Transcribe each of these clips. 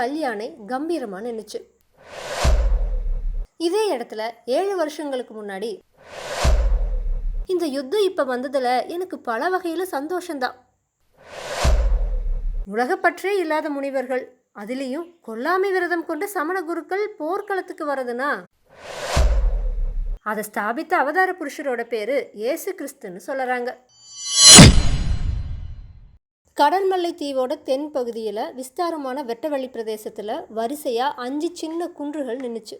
கல்யாணை கம்பீரமாக நின்றுச்சு இதே இடத்துல ஏழு வருஷங்களுக்கு முன்னாடி இந்த யுத்தம் இப்போ வந்ததில் எனக்கு பல வகையில் சந்தோஷம்தான். உலகப்பற்றே இல்லாத முனிவர்கள் அதுலேயும் கொல்லாமை விரதம் கொண்ட சமண குருக்கள் போர்க்களத்துக்கு வரதுனா அதை ஸ்தாபித்த அவதார புருஷரோட பேரு இயேசு கிறிஸ்துன்னு சொல்லறாங்க. கடல்மல்லை தீவோட தென் பகுதியில் விஸ்தாரமான வெட்டவெளி பிரதேசத்தில் வரிசையாக அஞ்சு சின்ன குன்றுகள் நின்றுச்சு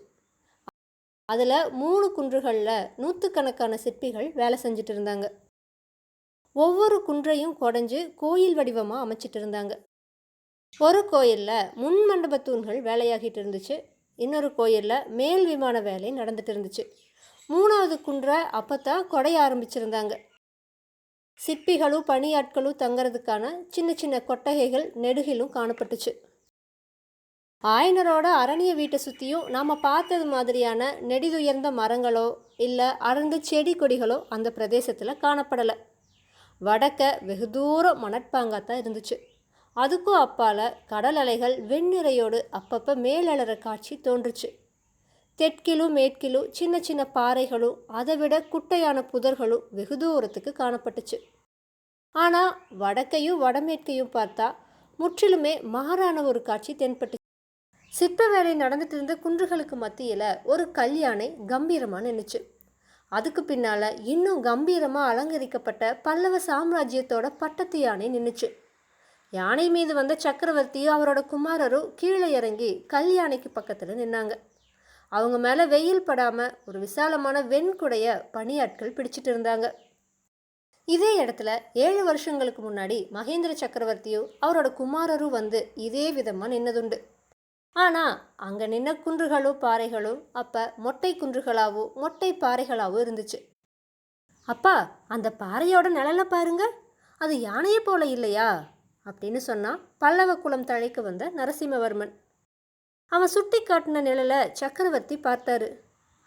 அதில் மூணு குன்றுகளில் நூற்றுக்கணக்கான சிற்பிகள் வேலை செஞ்சுட்டு இருந்தாங்க. ஒவ்வொரு குன்றையும் குடைஞ்சு கோயில் வடிவமாக அமைச்சிட்டு இருந்தாங்க. ஒரு கோயிலில் முன் மண்டப தூண்கள் வேலையாகிட்டு இருந்துச்சு. இன்னொரு கோயிலில் மேல் விமான வேலை நடந்துட்டு இருந்துச்சு. மூணாவது குன்றை அப்போ தான் கொடைய ஆரம்பிச்சிருந்தாங்க. சிற்பிகளும் பணியாட்களும் தங்கிறதுக்கான சின்ன சின்ன கொட்டகைகள் நெடுகிலும் காணப்பட்டுச்சு. ஆயனரோட அரணிய வீட்டை சுற்றியும் நாம் பார்த்தது மாதிரியான நெடிதுயர்ந்த மரங்களோ இல்லை அடர்ந்த செடி கொடிகளோ அந்த பிரதேசத்தில் காணப்படலை. வடக்க வெகு தூரம் மணற்பாங்காத்தான் இருந்துச்சு. அதுக்கும் அப்பால் கடல் அலைகள் வெண்ணிறையோடு அப்பப்போ மேலெழற காட்சி தோன்றுச்சு. தெற்கிலும் மேற்கிலும் சின்ன சின்ன பாறைகளும் அதை விட குட்டையான புதர்களும் வெகு தூரத்துக்கு காணப்பட்டுச்சு. ஆனால் வடக்கையும் வடமேற்கையும் பார்த்தா முற்றிலுமே மாறான ஒரு காட்சி தென்பட்டுச்சு. சிற்ப வேலை நடந்துட்டு இருந்த குன்றுகளுக்கு மத்தியில் ஒரு கல்யாணை கம்பீரமாக நின்றுச்சு அதுக்கு பின்னால் இன்னும் கம்பீரமாக அலங்கரிக்கப்பட்ட பல்லவ சாம்ராஜ்யத்தோட பட்டத்து யானை நின்றுச்சு யானை மீது வந்த சக்கரவர்த்தியும் அவரோட குமாரரும் கீழே இறங்கி கல்யாணைக்கு பக்கத்தில் நின்னாங்க. அவங்க மேலே வெயில் படாமல் ஒரு விசாலமான வெண்குடைய பணியாட்கள் பிடிச்சிட்டு இருந்தாங்க. இதே இடத்துல ஏழு வருஷங்களுக்கு முன்னாடி மகேந்திர சக்கரவர்த்தியும் அவரோட குமாரரும் வந்து இதே விதமாக நின்னதுண்டு. ஆனால் அங்கே நின்ன குன்றுகளும் பாறைகளும் அப்போ மொட்டை குன்றுகளாகவும் மொட்டை பாறைகளாகவும் இருந்துச்சு. அப்பா அந்த பாறையோட நிழலை பாருங்க. அது யானையை போல இல்லையா? அப்படின்னு சொன்னால் பல்லவ குளம் தழைக்க வந்த நரசிம்மவர்மன். அவன் சுட்டி காட்டின நிழலை சக்கரவர்த்தி பார்த்தாரு.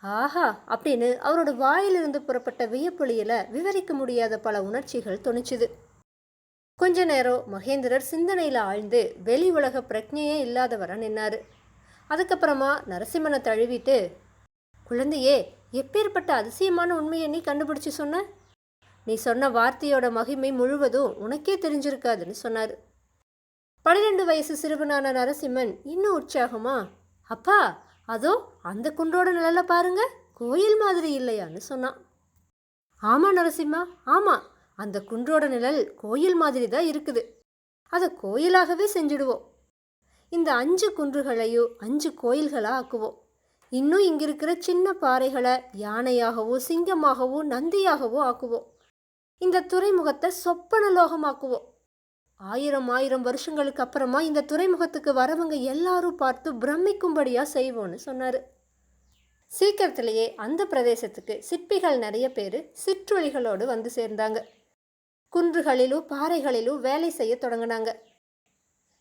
ஆஹா அப்படின்னு அவரோட வாயிலிருந்து புறப்பட்ட வியப்பொலியில விவரிக்க முடியாத பல உணர்ச்சிகள் துணிச்சுது. கொஞ்ச நேரம் மகேந்திரர் சிந்தனையில் ஆழ்ந்து வெளி உலக பிரஜையே இல்லாதவரா நின்னாரு. அதுக்கப்புறமா நரசிம்மனை தழுவிட்டு குழந்தையே எப்பேற்பட்ட அதிசயமான உண்மையை நீ கண்டுபிடிச்சு சொன்ன? நீ சொன்ன வார்த்தையோட மகிமை முழுவதும் உனக்கே தெரிஞ்சிருக்காதுன்னு சொன்னார். பன்னிரெண்டு வயசு சிறுவனான நரசிம்மன் இன்னும் உற்சாகமா அப்பா அதோ அந்த குன்றோட நிழலை பாருங்க கோயில் மாதிரி இல்லையான்னு சொன்னான். ஆமா நரசிம்மா ஆமா அந்த குன்றோட நிழல் கோயில் மாதிரி தான் இருக்குது. அதை கோயிலாகவே செஞ்சிடுவோம். இந்த அஞ்சு குன்றுகளையும் அஞ்சு கோயில்களாக ஆக்குவோம். இன்னும் இங்கே இருக்கிற சின்ன பாறைகளை யானையாகவோ சிங்கமாகவோ நந்தியாகவோ ஆக்குவோம். இந்த துறைமுகத்தை சொப்பன லோகமாக்குவோம். ஆயிரம் ஆயிரம் வருஷங்களுக்கு அப்புறமா இந்த துறைமுகத்துக்கு வரவங்க எல்லாரும் பார்த்து பிரமிக்கும்படியாக செய்வோன்னு சொன்னார். சீக்கிரத்திலேயே அந்த பிரதேசத்துக்கு சிற்பிகள் நிறைய பேர் சிற்றொழிகளோடு வந்து சேர்ந்தாங்க. குன்றுகளிலும் பாறைகளிலும் வேலை செய்ய தொடங்கினாங்க.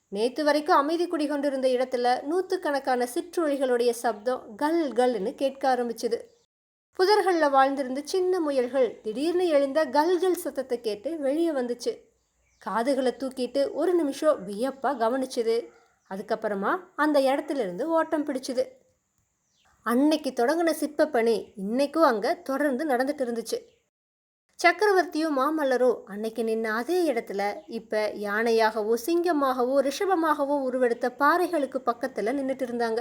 நேற்று வரைக்கும் அமைதி குடிகொண்டிருந்த இடத்துல நூற்றுக்கணக்கான சிற்றொழிகளுடைய சப்தம் கல் கல்னு கேட்க ஆரம்பிச்சுது. புதர்களில் வாழ்ந்திருந்த சின்ன முயல்கள் திடீர்னு எழுந்த கல்கல் சத்தத்தை கேட்டு வெளியே வந்துச்சு. காதுகளை தூக்கிட்டு ஒரு நிமிஷம் வியப்பாக கவனிச்சுது. அதுக்கப்புறமா அந்த இடத்துல இருந்து ஓட்டம் பிடிச்சுது. அன்னைக்கு தொடங்கின சிற்ப பணி இன்னைக்கும் அங்கே தொடர்ந்து நடந்துட்டு இருந்துச்சு. சக்கரவர்த்தியும் மாமல்லரும் அன்னைக்கு நின்ன அதே இடத்துல இப்போ யானையாகவோ சிங்கமாகவோ ரிஷபமாகவோ உருவெடுத்த பாறைகளுக்கு பக்கத்தில் நின்றுட்டு இருந்தாங்க.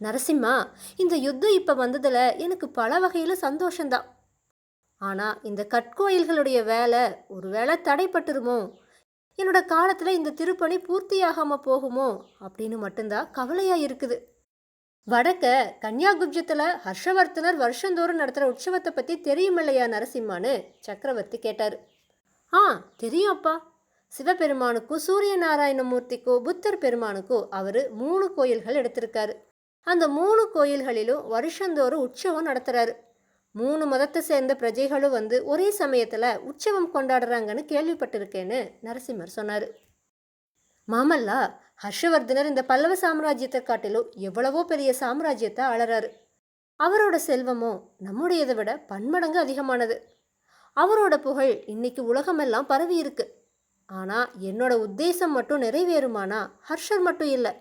நரசிம்மா இந்த யுத்தம் இப்போ வந்ததில் எனக்கு பல வகையில் சந்தோஷந்தான் ஆனால் இந்த கற்கோயில்களுடைய வேலை ஒருவேளை தடைப்பட்டுருமோ? என்னோட காலத்தில் இந்த திருப்பணி பூர்த்தியாகாமல் போகுமோ? அப்படின்னு மட்டும்தான் கவலையாக இருக்குது. வடக்க கன்னியாகுப்ஜத்தில் ஹர்ஷவர்த்தனர் வருஷந்தோறும் நடத்துகிற உற்சவத்தை பற்றி தெரியுமில்லையா நரசிம்மான்னு சக்கரவர்த்தி கேட்டார். ஆ தெரியும் அப்பா சிவபெருமானுக்கும் சூரிய நாராயணமூர்த்திக்கும் புத்தர் பெருமானுக்கோ அவர் மூணு கோயில்கள் எடுத்திருக்காரு. அந்த மூணு கோயில்களிலும் வருஷந்தோறும் உற்சவம் நடத்துகிறாரு மூணு மதத்தை சேர்ந்த பிரஜைகளும் வந்து ஒரே சமயத்தில் உற்சவம் கொண்டாடுறாங்கன்னு கேள்விப்பட்டிருக்கேன்னு நரசிம்மர் சொன்னார். மாமல்லா ஹர்ஷவர்தனர் இந்த பல்லவ சாம்ராஜ்யத்தை காட்டிலும் எவ்வளவோ பெரிய சாம்ராஜ்யத்தை ஆளறாரு. அவரோட செல்வமோ நம்முடையதை விட பன்மடங்கு அதிகமானது. அவரோட புகழ் இன்னைக்கு உலகமெல்லாம் பரவி இருக்கு ஆனால் என்னோட உத்தேசம் மட்டும் நிறைவேறுமானா ஹர்ஷர் மட்டும் இல்லை.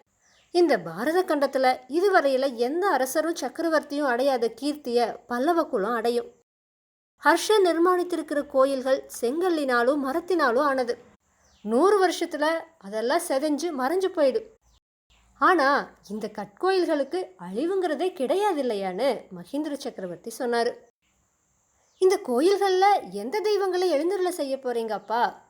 இந்த பாரத கண்டத்தில் இதுவரையில் எந்த அரசரும் சக்கரவர்த்தியும் அடையாத கீர்த்தியை பல்லவ குலம் அடையும். ஹர்ஷ நிர்மாணித்திருக்கிற கோயில்கள் செங்கல்லினாலும் மரத்தினாலும் ஆனது. நூறு வருஷத்தில் அதெல்லாம் செதஞ்சு மறைஞ்சு போயிடும். ஆனால் இந்த கற்கோயில்களுக்கு அழிவுங்கிறதே கிடையாது இல்லையான்னு மகேந்திர சக்கரவர்த்தி சொன்னார். இந்த கோயில்களில் எந்த தெய்வங்களை எழுந்தருளை செய்ய போகிறீங்கப்பா அப்பா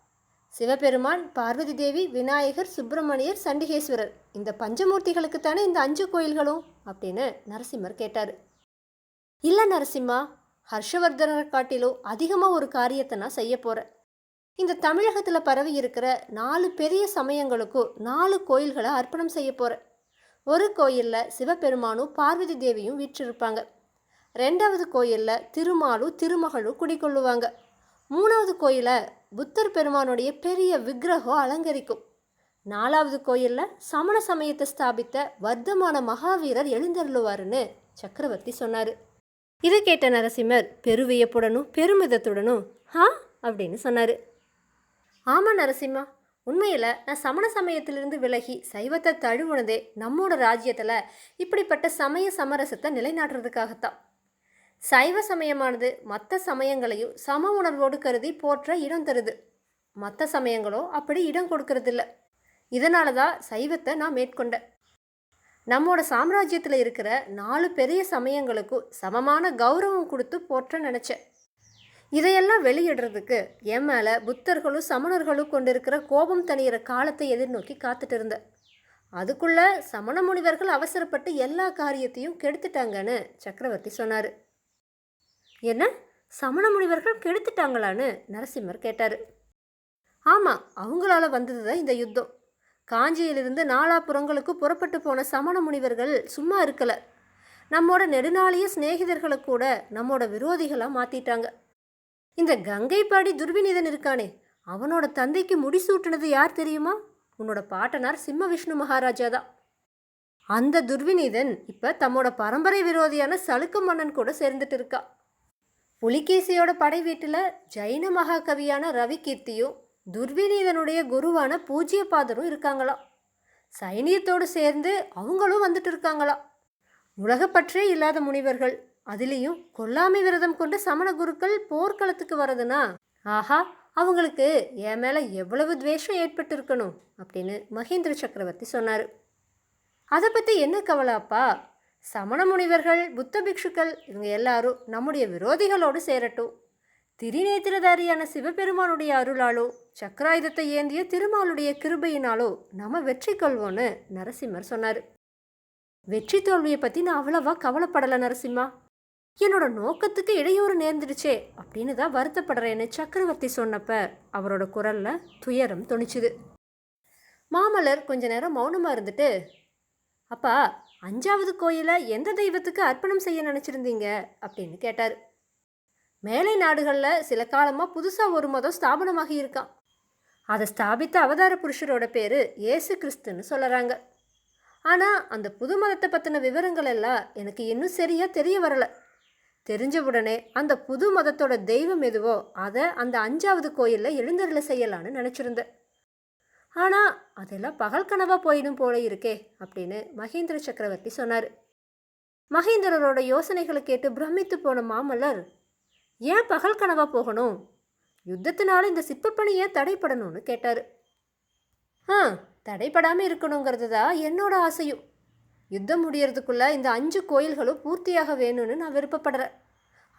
சிவபெருமான் பார்வதி தேவி விநாயகர் சுப்பிரமணியர் சண்டிகேஸ்வரர். இந்த பஞ்சமூர்த்திகளுக்கு தானே இந்த அஞ்சு கோயில்களும்? அப்படின்னு நரசிம்மர் கேட்டார். இல்லை நரசிம்மா ஹர்ஷவர்தனை காட்டிலும் அதிகமாக ஒரு காரியத்தை நான் செய்ய போகிறேன் இந்த தமிழகத்தில் பரவி இருக்கிற நாலு பெரிய சமயங்களுக்கும் நாலு கோயில்களை அர்ப்பணம் செய்ய போகிறேன் ஒரு கோயிலில் சிவபெருமானும் பார்வதி தேவியும் வீற்றிருப்பாங்க. ரெண்டாவது கோயிலில் திருமாலும் திருமகளும் குடிக்கொள்ளுவாங்க மூணாவது கோயிலை புத்தர் பெருமானுடைய பெரிய விக்கிரகம் அலங்கரிக்கும். நாலாவது கோயிலில் சமண சமயத்தை ஸ்தாபித்த வர்த்தமான மகாவீரர் எழுந்தருளுவாருன்னு சக்கரவர்த்தி சொன்னார். இதை கேட்ட நரசிம்மர் பெருவியப்புடனும் பெருமிதத்துடனும் ஹா? அப்படின்னு சொன்னார். ஆமாம் நரசிம்மா உண்மையில் நான் சமண சமயத்திலிருந்து விலகி சைவத்தை தழுவுனதே நம்மோட ராஜ்யத்தில் இப்படிப்பட்ட சமய சமரசத்தை நிலைநாட்டுறதுக்காகத்தான். சைவ சமயமானது மற்ற சமயங்களையும் சம உணர்வோடு கருதி போற்ற இடம் தருது. மற்ற சமயங்களோ அப்படி இடம் கொடுக்கறதில்ல. இதனால தான் சைவத்தை நான் மேற்கொண்டேன் நம்மோட சாம்ராஜ்யத்தில் இருக்கிற நாலு பெரிய சமயங்களுக்கும் சமமான கௌரவம் கொடுத்து போற்ற நினச்சேன் இதையெல்லாம் வெளியிடுறதுக்கு என் மேலே புத்தர்களும் சமணர்களும் கொண்டிருக்கிற கோபம் தனியிற காலத்தை எதிர்நோக்கி காத்துட்டு இருந்தேன் அதுக்குள்ளே சமண முனிவர்கள் அவசரப்பட்டு எல்லா காரியத்தையும் கெடுத்துட்டாங்கன்னு சக்கரவர்த்தி சொன்னார். என்ன? சமண முனிவர்கள் கெடுத்துட்டாங்களான்னு நரசிம்மர் கேட்டார். ஆமாம் அவங்களால வந்தது தான் இந்த யுத்தம். காஞ்சியிலிருந்து நாலாபுறங்களுக்கு புறப்பட்டு போன சமண முனிவர்கள் சும்மா இருக்கல. நம்மோட நெடுநாளிய சிநேகிதர்களை கூட நம்மோட விரோதிகளாக மாற்றிட்டாங்க இந்த கங்கைப்பாடி துர்விநீதன் இருக்கானே அவனோட தந்தைக்கு முடிசூட்டினது யார் தெரியுமா? உன்னோட பாட்டனார் சிம்ம விஷ்ணு மகாராஜா தான். அந்த துர்விநீதன் இப்போ தம்மோட பரம்பரை விரோதியான சளுக்க மன்னன் கூட சேர்ந்துட்டு இருக்கா. புலிகேசியோட படை வீட்டில் ஜைன மகாகவியான ரவி கீர்த்தியும் துர்விநீதனுடைய குருவான பூஜ்யபாதரும் இருக்காங்களாம் சைனியத்தோடு சேர்ந்து அவங்களும் வந்துட்டு இருக்காங்களாம் உலகப்பற்றே இல்லாத முனிவர்கள் அதுலேயும் கொல்லாமை விரதம் கொண்டு சமண குருக்கள் போர்க்களத்துக்கு வரதுனா ஆஹா அவங்களுக்கு என் மேலே எவ்வளவு துவேஷம் ஏற்பட்டு இருக்கணும் அப்படின்னு மகேந்திர சக்கரவர்த்தி சொன்னார். அதை பற்றி என்ன கவலை அப்பா? சமண முனிவர்கள் புத்த பிக்ஷுக்கள் இவங்க எல்லாரும் நம்முடைய விரோதிகளோடு சேரட்டும். திரிநேத்திரதாரியான சிவபெருமானுடைய அருளாலோ சக்கராயுதத்தை ஏந்திய திருமாலுடைய கிருபையினாலோ நம்ம வெற்றி கொள்வோன்னு நரசிம்மர் சொன்னார். வெற்றி தோல்வியை பற்றி நான் அவ்வளவா கவலைப்படலை நரசிம்மா. என்னோட நோக்கத்துக்கு இடையூறு நேர்ந்துடுச்சே அப்படின்னு தான் வருத்தப்படுறேன்னு சக்கரவர்த்தி சொன்னப்ப அவரோட குரல்ல துயரம் துணிச்சுது மாமல்லர் கொஞ்ச நேரம் மௌனமாக இருந்துட்டு அப்பா அஞ்சாவது கோயிலை எந்த தெய்வத்துக்கு அர்ப்பணம் செய்ய நினச்சிருந்தீங்க? அப்படின்னு கேட்டார். மேலை நாடுகளில் சில காலமாக புதுசாக ஒரு மதம் ஸ்தாபனமாகி இருக்கான் அதை ஸ்தாபித்த அவதார புருஷரோட பேர் இயேசு கிறிஸ்துன்னு சொல்கிறாங்க ஆனால் அந்த புது மதத்தை பற்றின விவரங்கள் எல்லாம் எனக்கு இன்னும் சரியாக தெரிய வரலை. தெரிஞ்ச உடனே அந்த புது மதத்தோட தெய்வம் எதுவோ அதை அந்த அஞ்சாவது கோயிலில் எழுந்தருளை செய்யலான்னு நினச்சிருந்தேன். ஆனால் அதெல்லாம் பகல் கனவாக போயிடும் போல இருக்கே அப்படின்னு மகேந்திர சக்கரவர்த்தி சொன்னார். மகேந்திரரோட யோசனைகளை கேட்டு பிரமித்து போன மாமல்லர் ஏன் பகல் கனவாக போகணும்? யுத்தத்தினால இந்த சிற்பப்பணி ஏன் தடைப்படணும்னு கேட்டார். ஆ தடைப்படாமல் இருக்கணுங்கிறது தான் என்னோட ஆசையும். யுத்தம் முடியறதுக்குள்ளே இந்த அஞ்சு கோயில்களும் பூர்த்தியாக வேணும்னு நான் விருப்பப்படுறேன்.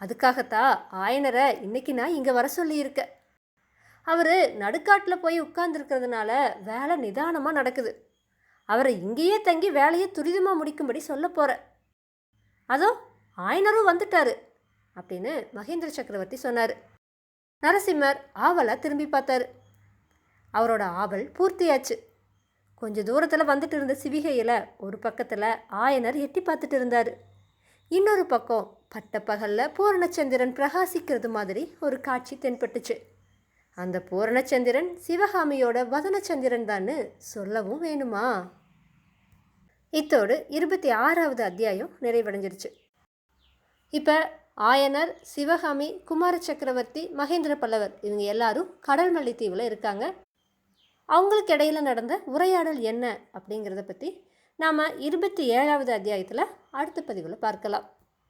அதுக்காகத்தான் ஆயனரை இன்னைக்கு நான் இங்கே வர சொல்லியிருக்கேன். அவர் நடுக்காட்டில் போய் உட்கார்ந்துருக்கிறதுனால வேலை நிதானமாக நடக்குது. அவரை இங்கேயே தங்கி வேலையை துரிதமாக முடிக்கும்படி சொல்ல போகிறேன் அதோ ஆயனரும் வந்துட்டாரு அப்படின்னு மகேந்திர சக்கரவர்த்தி சொன்னார். நரசிம்மர் ஆவலாக திரும்பி பார்த்தாரு. அவரோட ஆவல் பூர்த்தியாச்சு. கொஞ்ச தூரத்தில் வந்துட்டு இருந்த சிவிகையில் ஒரு பக்கத்தில் ஆயனர் எட்டி பார்த்துட்டு இருந்தார். இன்னொரு பக்கம் பட்டப்பகலில் பூரணச்சந்திரன் பிரகாசிக்கிறது மாதிரி ஒரு காட்சி தென்பட்டுச்சு. அந்த பூரணச்சந்திரன் சிவகாமியோட வதனச்சந்திரன் தான்னு சொல்லவும் வேணுமா? இத்தோடு இருபத்தி ஆறாவது அத்தியாயம் நிறைவடைஞ்சிருச்சு. இப்போ ஆயனர் சிவகாமி குமார சக்கரவர்த்தி மகேந்திர பல்லவர் இவங்க எல்லாரும் கடல்மல்லி தீவில் இருக்காங்க. அவங்களுக்கு இடையில் நடந்த உரையாடல் என்ன அப்படிங்கிறத பற்றி நாம் இருபத்தி ஏழாவது அத்தியாயத்தில் அடுத்த பதிவில் பார்க்கலாம்.